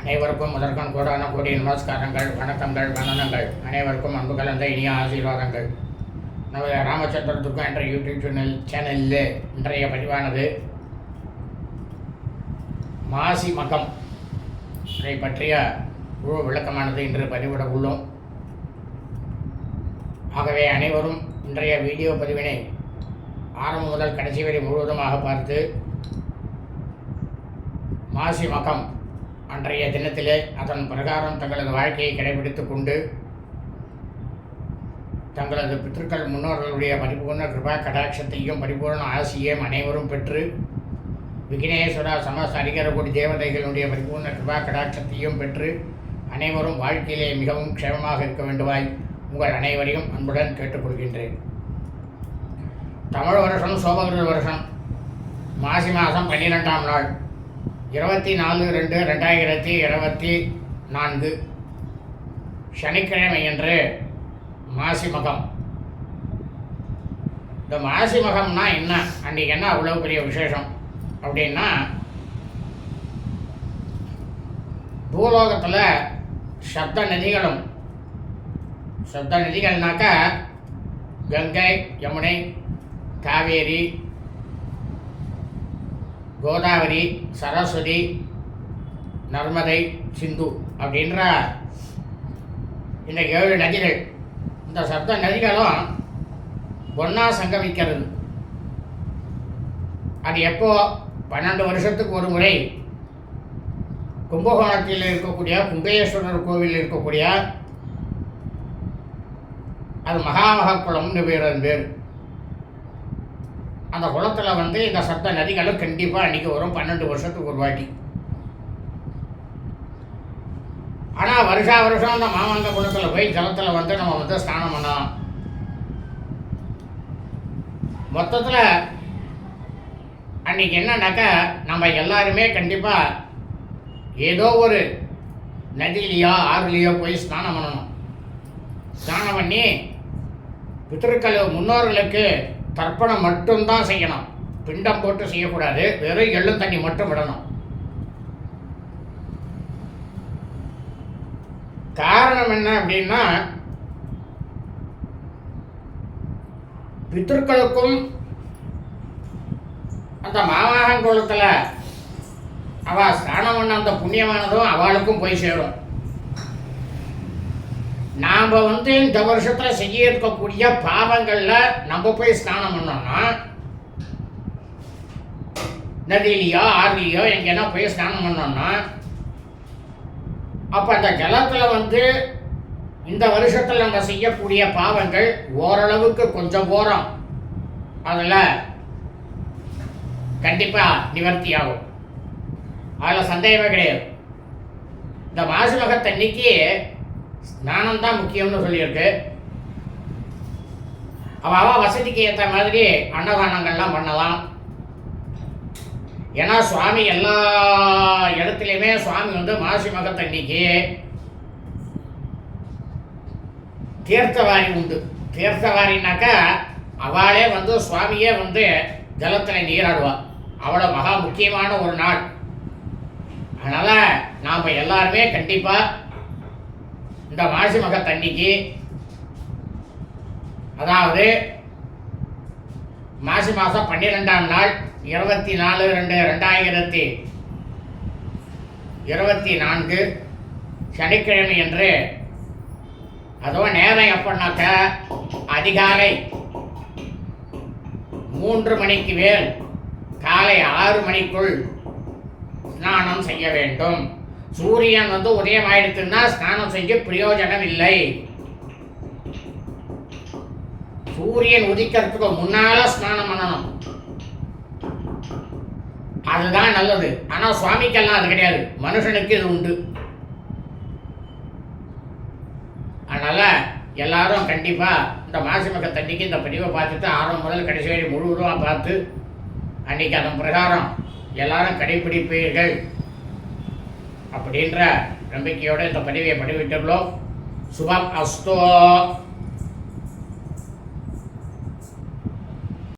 அனைவருக்கும் முதற்கண் கூடான கூடிய நமஸ்காரங்கள் வணக்கங்கள் வணனங்கள் அனைவருக்கும் அன்பு கலந்த இனிய ஆசீர்வாதங்கள். நமது ராமச்சந்திரத்துக்கும் என்ற யூடியூப் சேனல் சேனலில் இன்றைய பதிவானது மாசி மகம். இதை பற்றிய முழு விளக்கமானது இன்று பதிவிட உள்ளோம். ஆகவே அனைவரும் இன்றைய வீடியோ பதிவினை ஆரம்பம் முதல் கடைசி வரை முழுவதுமாக பார்த்து மாசி மகம் அன்றைய தினத்திலே அதன் பிரகாரம் தங்களது வாழ்க்கையை கடைபிடித்து கொண்டு தங்களது பித்திருக்கள் முன்னோர்களுடைய பரிபூர்ண கிருபா கடாட்சத்தையும் பரிபூர்ண ஆசியையும் அனைவரும் பெற்று விக்னேஸ்வரா சமஸ்த அடிகரகுடி தேவதைகளுடைய பரிபூர்ண கிருபா கடாட்சத்தையும் பெற்று அனைவரும் வாழ்க்கையிலே மிகவும் க்ஷேமமாக இருக்க வேண்டுமாய் உங்கள் அனைவரையும் அன்புடன் கேட்டுக்கொள்கின்றேன். தமிழ் வருஷம் சோபகிருத வருஷம் மாசி மாதம் பன்னிரெண்டாம் நாள். இருபத்தி நாலு ரெண்டு ரெண்டாயிரத்தி இருபத்தி நான்கு. சனிக்கிழமை என்று மாசிமகம் இந்த மாசிமகம்னா என்ன? அன்றைக்கி என்ன அவ்வளோ பெரிய விசேஷம்? அப்படின்னா பூலோகத்தில் சப்த நதிகளும் சப்த நதிகள்னாக்கா கங்கை யமுனை காவேரி கோதாவரி சரஸ்வதி நர்மதை சிந்து அப்படின்ற இந்த ஏழு நதிகள் இந்த சப்த நதிகளும் ஒன்றா சங்கமிக்கிறது. அது எப்போ? பன்னெண்டு வருஷத்துக்கு ஒரு முறை. கும்பகோணத்தில் இருக்கக்கூடிய கும்பேஸ்வரர் கோவிலில் இருக்கக்கூடிய அது மகாமகக்குளம்னு பேர் அது பேர். அந்த குளத்தில் வந்து இந்த சப்த நதிகளும் கண்டிப்பாக அன்றைக்கி வரும் பன்னெண்டு வருஷத்துக்கு ஒரு வாட்டி. ஆனால் வருஷா வருஷம் அந்த மாமந்த குளத்தில் போய் ஜலத்தில் வந்து நம்ம வந்து ஸ்நானம் பண்ணலாம். மொத்தத்தில் அன்றைக்கி என்னன்னாக்கா நம்ம எல்லாருமே கண்டிப்பாக ஏதோ ஒரு நதியிலையோ ஆறுலேயோ போய் ஸ்நானம் பண்ணணும். ஸ்நானம் பண்ணி பித்திருக்கள் முன்னோர்களுக்கு தர்ப்பணம் மட்டும்தான் செய்யணும். பிண்டம் போட்டு செய்யக்கூடாது. வெறும் எள்ளும் தண்ணி மட்டும் விடணும். காரணம் என்ன அப்படின்னா பித்தர்களுக்கும் அந்த மாவாகங்குளத்தில் அவள் ஸ்நானம் பண்ண அந்த புண்ணியமானதும் அவளுக்கும் போய் சேரும். நாம் வந்து இந்த வருஷத்தில் செய்ய இருக்கக்கூடிய பாவங்களில் நம்ம போய் ஸ்நானம் பண்ணோம்னா நதியிலையோ ஆறுலையோ எங்கேனா போய் ஸ்நானம் பண்ணோம்னா அப்போ அந்த ஜலத்தில் வந்து இந்த வருஷத்தில் நம்ம செய்யக்கூடிய பாவங்கள் ஓரளவுக்கு கொஞ்சம் போகிறோம் அதில் கண்டிப்பாக நிவர்த்தி ஆகும். அதில் சந்தேகமே கிடையாது. இந்த மாசுமகத்தன்னைக்கு ஸ்நானம் தான் முக்கியம்னு சொல்லியிருக்கு. அவள் அவள் வசதிக்கு ஏற்ற மாதிரி அன்னதானங்கள்லாம் பண்ணலாம். ஏன்னா சுவாமி எல்லா இடத்துலையுமே சுவாமி வந்து மாசி மகத்தன்னைக்கு தீர்த்தவாரி உண்டு. தீர்த்தவாரினாக்கா அவளே வந்து சுவாமியே வந்து ஜலத்தில் நீராடுவாள் அவ்வளோ மகா முக்கியமான ஒரு நாள். அதனால் நாம் எல்லாருமே கண்டிப்பாக இந்த மாசி மக தண்ணிக்கு அதாவது மாசி மாதம் பன்னிரெண்டாம் நாள் இருபத்தி நாலு ரெண்டு ரெண்டாயிரத்தி இருபத்தி நான்கு சனிக்கிழமை என்று அதுவும் நேரம் எப்படின்னாக்க அதிகாலை மூன்று மணிக்கு மேல் காலை ஆறு மணிக்குள் ஸ்நானம் செய்ய வேண்டும். சூரியன் வந்து உதயம் ஆயிடுச்சுன்னா ஸ்நானம் செஞ்சு பிரயோஜனம் இல்லை சூரியன் உதிக்கிறதுக்கு முன்னால ஸ்நானம் பண்ணணும். அதுதான் நல்லது. ஆனால் சுவாமிக்கெல்லாம் அது கிடையாது. மனுஷனுக்கு இது உண்டு. அதனால எல்லாரும் கண்டிப்பாக இந்த மாசிமக்க தண்ணிக்கு இந்த பதிவை பார்த்துட்டு ஆரம்பம் முதல் கடைசி வரை முழுவதுமாக பார்த்து அன்னைக்கு அதன் பிரகாரம் எல்லாரும் கடைபிடிப்பீர்கள். அப்படின்ற நம்பிக்கையோடு இந்த பதிவை பதிவிட்டுள்ளோம். சுபம் அஸ்தோ.